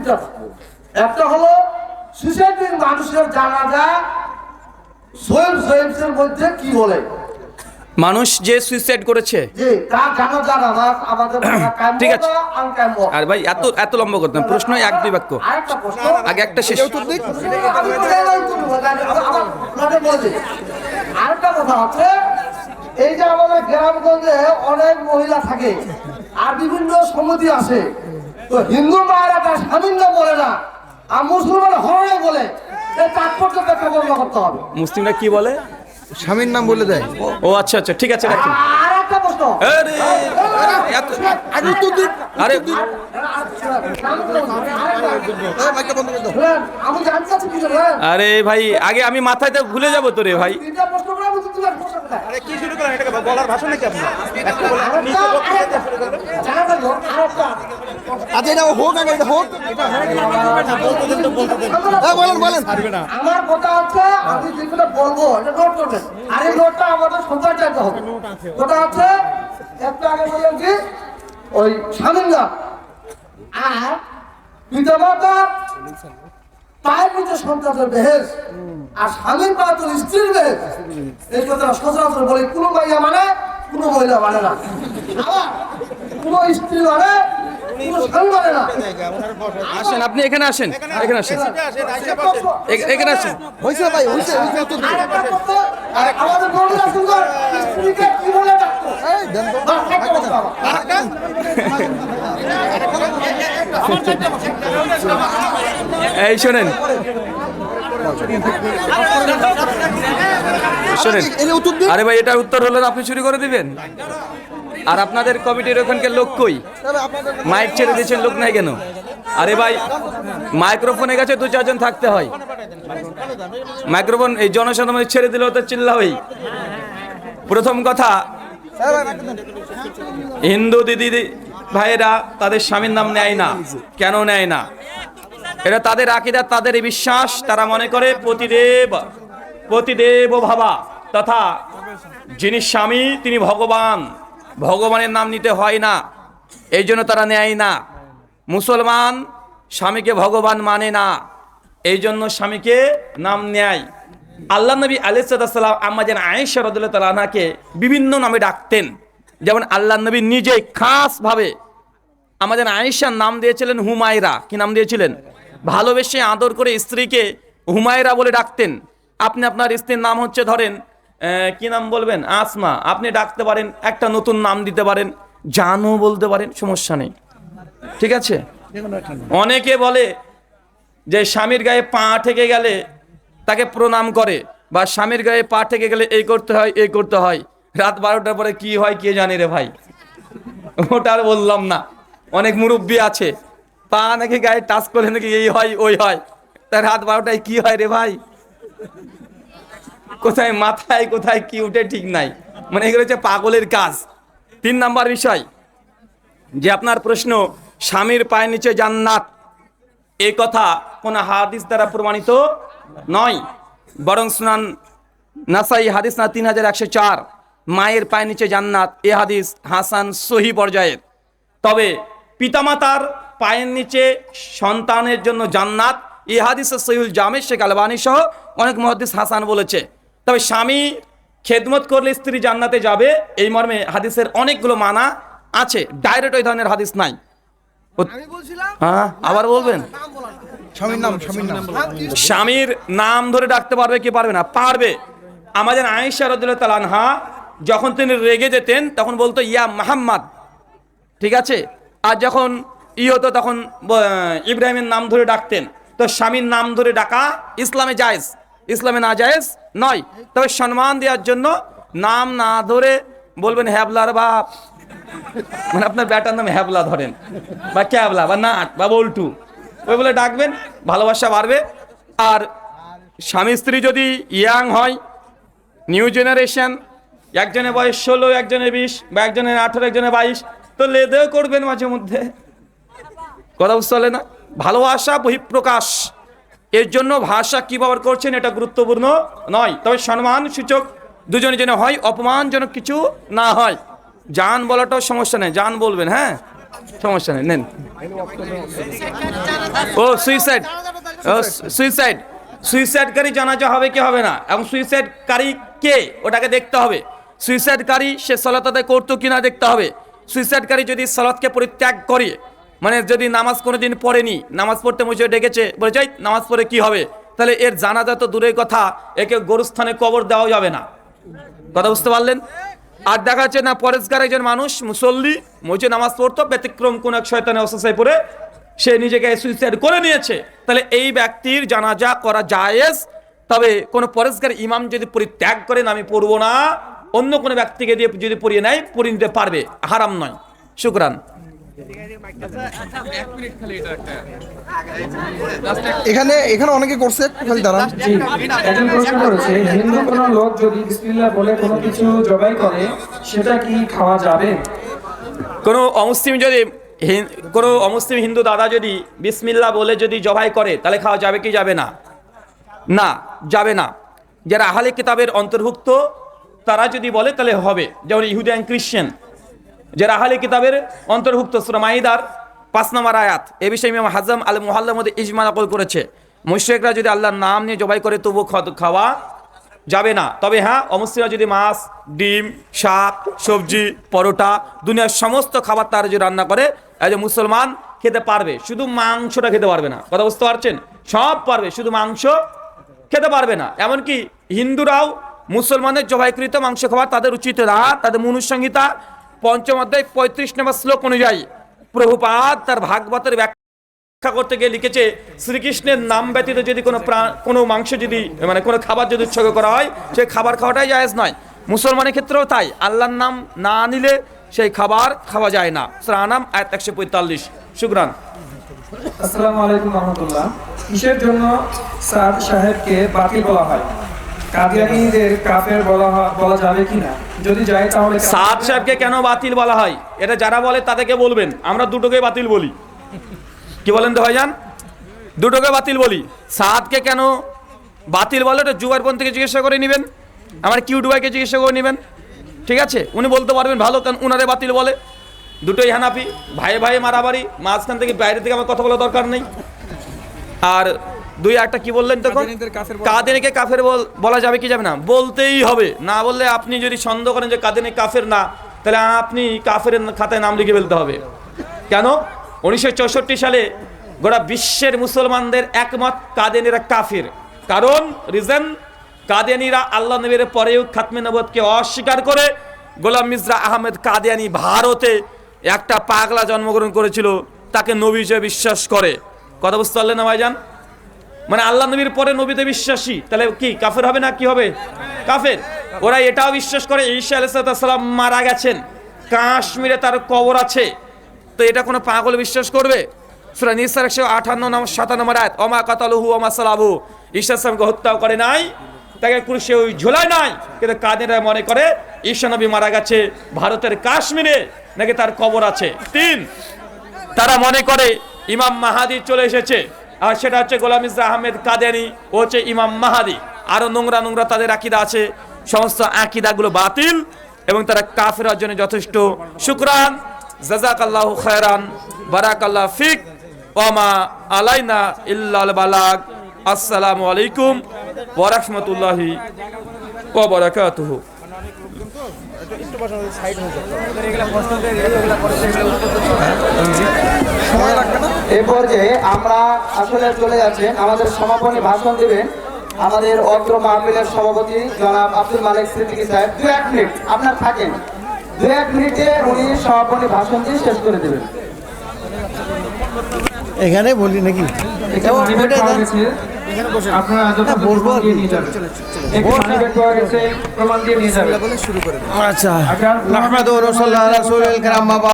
তিনটা একটা হলো মানুষের জানাজা সোয়েব সোয়েবসের মধ্যে কি বলে? মানুষ যে সুইসাইড করেছে। ঠিক আছে। আর ভাই এত এত লম্বা করতাম প্রশ্ন এক দুই বাক্য। আগে একটা শেষ। আরেকটা কথা এই যে আমাদের গ্রামগঞ্জে অনেক মহিলা থাকে আর বিভিন্ন সমিতি আছে হিন্দু মায়েরা তার স্বামীর নাম বলে না আর মুসলমান হরণে বলে তাৎপর্য বর্ণনা করতে হবে মুসলিমরা কি বলে স্বামীর নাম বলে দেয় ও আচ্ছা আচ্ছা ঠিক আছে রাখি আর একটা প্রশ্ন আরে, ভাই আগে আমি মাথায় তো ভুলে যাব তো রে ভাই কোথায়? কি শুরু করলেন এটাকে বলার ভাষা নাকি আপনার? একটা বলে আরেকটা, আরেকটা। জানা গেল, আরেকটা। আচ্ছা এটা হোক আগে এটা হোক। বলেন বলেন। আমার কথা হচ্ছে আমি যেগুলো বলব এটা নোট করবেন। আর এই নোটটা আমাদের সন্ধ্যার চাইতে হবে। কথা হচ্ছে একটা আগে বললাম কি ওই স্বামীর নাম আর পিতামাতা পায়ের নিচে সন্তানের বেহেস আর স্বামীর পা তোর স্ত্রীর বেহেস এই কথাটা সচরাচর বলে কোনো মাইয়া মানে কোনো মহিলা মানে না। আবার কোনো স্ত্রী মানে মানে না। আসেন আপনি এখানে আসেন এখানে আসেন। এখানে আসেন হয়েছে ভাই হয়েছে আমাদের এই শোনেন। শোনেন। আরে ভাই এটার উত্তর হলে আপনি চুরি করে দিবেন। আর আপনাদের কমিটির ওখানকার লোক কই? মাইক ছেড়ে দিয়েছেন, লোক নাই কেন? আরে ভাই মাইক্রোফোনের কাছে দু চারজন থাকতে হয়। মাইক্রোফোন, এই জনসাধারণ ছেড়ে দিলে তো চিল্লা হই প্রথম কথা। হিন্দু দিদি ভাইয়েরা তাদের স্বামীর নাম নেয় না। কেন নেয় না? এটা তাদের আকিদা তাদের বিশ্বাস, তারা মনে করে প্রতিদেব পতিদেব ভাবা। তথা যিনি স্বামী, তিনি ভগবান। ভগবানের নাম নিতে হয় না, এই জন্য তারা নেয় না। মুসলমান স্বামীকে ভগবান মানে না, এই জন্য স্বামীকে নাম নেয়। আল্লাহ নবী আলিসাল্লাম আম্মা যেন আয়েশা রদুল্লাহ তালাহাকে বিভিন্ন নামে ডাকতেন। যেমন আল্লাহ নবী নিজেই খাসভাবে আমাদের আয়েশার নাম দিয়েছিলেন হুমায়রা। কি নাম দিয়েছিলেন? ভালোবেসে আদর করে স্ত্রীকে হুমায়রা বলে ডাকতেন। আপনি আপনার স্ত্রীর নাম হচ্ছে ধরেন কি নাম বলবেন? আসমা। আপনি ডাকতে পারেন, একটা নতুন নাম দিতে পারেন, জানও বলতে পারেন, সমস্যা নেই। ঠিক আছে? অনেকে বলে যে স্বামীর গায়ে পা ঠেকে গেলে তাকে প্রণাম করে, বা স্বামীর গায়ে পা ঠেকে গেলে এই করতে হয়, এই করতে হয়। রাত বারোটার পরে কি হয় কে জানে রে ভাই? ওটা আর বললাম না। অনেক মুরব্বী আছে। পা নাকি গায়ে টাচ করে নাকি এই হয়, ওই হয়। তার হাত বারোটায় কি হয় রে ভাই? কোথায় মাথায়, কোথায় কি উঠে ঠিক নাই। মানে এগুলো হচ্ছে পাগলের কাজ। তিন নাম্বার বিষয়, যে আপনার প্রশ্ন, স্বামীর পায়ের নিচে জান্নাত এই কথা কোন হাদিস দ্বারা প্রমাণিত নয়। বরং সুনান নাসাই হাদিস না তিন হাজার একশো চার, মায়ের পায়ের নিচে জান্নাত, এ হাদিস হাসান সহি পর্যায়ের। তবে পিতামাতার পায়ের নিচে সন্তানের জন্য জান্নাত। এ হাদিস সহিউল জামে শেখ আলবানী সহ অনেক মহাদিস হাসান বলেছে। তবে স্বামী খেদমত করলে স্ত্রী জান্নাতে যাবে এই মর্মে হাদিসের অনেকগুলো মানা আছে। ডাইরেক্ট ওই ধরনের হাদিস নাই। হ্যাঁ আবার বলবেন? স্বামীর নাম স্বামীর নাম। স্বামীর নাম ধরে ডাকতে পারবে কি পারবে না? পারবে। আমাদের আয়েশা রদুল্লাহ তালানহা যখন তিনি রেগে যেতেন তখন বলতো ইয়া মাহাম্মদ। ঠিক আছে? আর যখন ই হতো তখন ইব্রাহিমের নাম ধরে ডাকতেন। তো স্বামীর নাম ধরে ডাকা ইসলামে জায়েজ। ইসলামে না জায়েজ নয়। তবে সম্মান দেওয়ার জন্য নাম না ধরে বলবেন হ্যাবলার বাপ। মানে আপনার ব্যাটার নাম হ্যাবলা ধরেন। বা ক্যাবলা, বা নাট, বা বল্টু। ওই বলে ডাকবেন, ভালোবাসা বাড়বে। আর স্বামী স্ত্রী যদি ইয়াং হয়, নিউ জেনারেশন, একজনের বয়স ষোলো, একজনের বিশ, বা একজনের আঠেরো, একজনের বাইশ, তো লেদেও করবেন মাঝে মধ্যে। কথা বুঝতে পারলে না? ভালোবাসা বহিঃপ্রকাশ। এর জন্য ভাষা কি ব্যবহার করছেন এটা গুরুত্বপূর্ণ নয়। তবে সম্মান, সূচক দুজনে যেন হয়, অপমানজনক কিছু না হয়। জান বলাটাও সমস্যা নেই জান বলবেন হ্যাঁ? সমস্যা নেই, নেন। ও সুইসাইড ও সুইসাইড সুইসাইডকারী জানাজা হবে কি হবে না? এবং সুইসাইডকারী কে? ওটাকে দেখতে হবে। সুইসাইডকারী সে সলাত আদায় করতো কিনা দেখতে হবে। সুইসাইডকারী যদি সলাৎকে পরিত্যাগ করে মানে যদি নামাজ কোনোদিন পড়েনি, নামাজ পড়তে মুঝে ডেকেছে, বলে, যাই, নামাজ পড়ে কি হবে? তাহলে এর জানাজা তো দূরের কথা, একে গরুস্থানে কবর দেওয়া যাবে না। কথা বুঝতে পারলেন? আর দেখা যাচ্ছে না, পরেশগার একজন মানুষ, মুসল্লি, মসজিদে নামাজ পড়তো, ব্যতিক্রম কোন এক শয়তানে অসুস্থায় পড়ে, সে নিজেকে সুইসাইড করে নিয়েছে। তাহলে এই ব্যক্তির জানাজা করা জায়েজ, তবে কোনো পরেশগার ইমাম যদি পরিত্যাগ করেন, আমি পড়ব না। অন্য কোনো ব্যক্তিকে দিয়ে যদি পড়িয়ে নেয়, পড়িয়ে নিতে পারবে। হারাম নয়। শুক্রান। এখানে এখানে অনেকে করছে খালি দাঁড়ান। একজন প্রশ্ন করেছে হিন্দু কোনো লোক যদি বিসমিল্লাহ বলে কোনো কিছু জবাই করে সেটা কি খাওয়া যাবে? কোনো অমুসলিম যদি কোনো অমুসলিম হিন্দু দাদা যদি বিসমিল্লা বলে যদি জবাই করে তাহলে খাওয়া যাবে কি যাবে না? না যাবে না। যারা আহলে কিতাবের অন্তর্ভুক্ত তারা যদি বলে তাহলে হবে। যেমন ইহুদি অ্যান্ড যারা আহলে কিতাবের অন্তর্ভুক্ত সুরমাইদার পাঁচ নম্বর আয়াত, এ বিষয়ে ইমাম হাজম আল মোহাল্লার মধ্যে ইজমা নকল করেছে। মুশ্রেকরা যদি আল্লাহর নাম নিয়ে জবাই করে তবু খাওয়া- যাবে না। তবে হ্যাঁ অমুসলিমরা যদি মাছ, ডিম, শাক, সবজি, পরোটা, দুনিয়ার সমস্ত খাবার তারা যদি রান্না করে এজ মুসলমান খেতে পারবে। শুধু মাংসটা খেতে পারবে না। কথা বুঝতে পারছেন? সব পারবে, শুধু মাংস খেতে পারবে না। এমনকি হিন্দুরাও মুসলমানের জবাইকৃত মাংস খাওয়া তাদের উচিত না, তাদের মনুসংহিতা পঞ্চম অধ্যায় পঁয়ত্রিশ নম্বর শ্লোক অনুযায়ী, প্রভুপাদ তার ভাগবতের ব্যাখ্যা করতে গিয়ে লিখেছে, শ্রীকৃষ্ণের নাম ব্যতীত যদি কোনো প্রাণ, কোনো মাংস যদি মানে কোনো খাবার যদি উৎসর্গ করা হয়, সেই খাবার খাওয়াটাই জায়েজ নয়। মুসলমানের ক্ষেত্রেও তাই, আল্লাহর নাম না নিলে সেই খাবার খাওয়া যায় না। নাম আয়াত একশো পঁয়তাল্লিশ। শুক্রান আসসালামু আলাইকুম রহমতুল্লাহ। কিসের জন্য সাদ সাহেবকে বাতিল বলা হয়? কাদিয়ানিদের কাফের বলা বলা যাবে কিনা? যদি যায় তাহলে সাদ সাহেবকে কেন বাতিল বলা হয়? এটা যারা বলে তাদেরকে বলবেন। আমরা দুটোকে বাতিল বলি। কি বলেন তো ভাইজান? দুটোকে বাতিল বলি। সাদকে কেন বাতিল বলে? ওটা জুয়ার থেকে জিজ্ঞাসা করে নেবেন। আমার কিউট ভাইকে জিজ্ঞাসা করে নেবেন। ঠিক আছে? উনি বলতে পারবেন ভালো, কারণ উনারে বাতিল বলে। দুটোই হানাপি ভাই ভাই মারামারি। মাঝখান থেকে বাইরে থেকে আমার কথা বলা দরকার নেই। আর দুই একটা কি বললেন তখন? কাদেরকে কাফের বল- বলা যাবে কি যাবে না? বলতেই হবে। না বললে আপনি যদি সন্দেহ করেন যে কাদেনে কাফের না তাহলে আপনি কাফের খাতায় নাম লিখে ফেলতে হবে। কেন? উনিশশো চৌষট্টি সালে গোটা বিশ্বের মুসলমানদের একমত কাদেনেরা কাফের। কারণ রিজন কাদিয়ানিরা আল্লাহ নবীর পরেও খাতমে নবদকে অস্বীকার করে গোলাম মির্জা আহমেদ কাদিয়ানি ভারতে একটা পাগলা জন্মগ্রহণ করেছিল তাকে নবী হিসেবে বিশ্বাস করে। কথা বুঝতে পারলেন না ভাইজান? মানে আল্লাহ নবীর পরে নবীতে বিশ্বাসী। তাহলে কি, কাফের হবে না কি হবে? কাফের। ওরা এটাও বিশ্বাস করে, ঈশা আলাইসালাম মারা গেছেন। কাশ্মীরে তার কবর আছে। তো এটা কোনো পাগল বিশ্বাস করবে? সুরা নিসার একশো আঠান্ন নাম সাতান্ন নম্বর আয়াত অমা কাতালুহু অমা সালাবু। ঈশা ইসলামকে হত্যাও করে নাই। তাকে কুরসে ওই ঝোলায় নাই। কিন্তু কাদেরা মনে করে, ঈশা নবী মারা গেছে ভারতের কাশ্মীরে, নাকি তার কবর আছে? তিন, তারা মনে করে, ইমাম মাহাদি চলে এসেছে। আর সেটা হচ্ছে গোলাম ইসরা আহমেদ কাদেরি ও হচ্ছে ইমাম মাহাদি। আরও নোংরা নোংরা তাদের আকিদা আছে। সমস্ত আকিদাগুলো বাতিল এবং তারা কাফের জন্য যথেষ্ট। শুক্রান। জাজাকাল্লাহ খায়রান। বারাকাল্লাহ ফিক। ওমা আলাইনা ইল্লাল বালাগ। আসসালামু আলাইকুম ওয়া রাহমাতুল্লাহি ওয়া বারাকাতুহু। সময় লাগবে না? এই পর্যায়ে আমরা আসলে চলে যাচ্ছি। আমাদের সমাপনী ভাষণ দিবেন আমাদের অত্র মাহফিলের সভাপতি জনাব আব্দুল মালিক সিদ্দিকী সাহেব। দু এক মিনিট আপনার থাকেন। দু এক মিনিটে উনি সমাপনী ভাষণ দিয়ে শেষ করে দেবেন। এখানে বলি নাকি? নিয়ে যাবেন। আচ্ছা।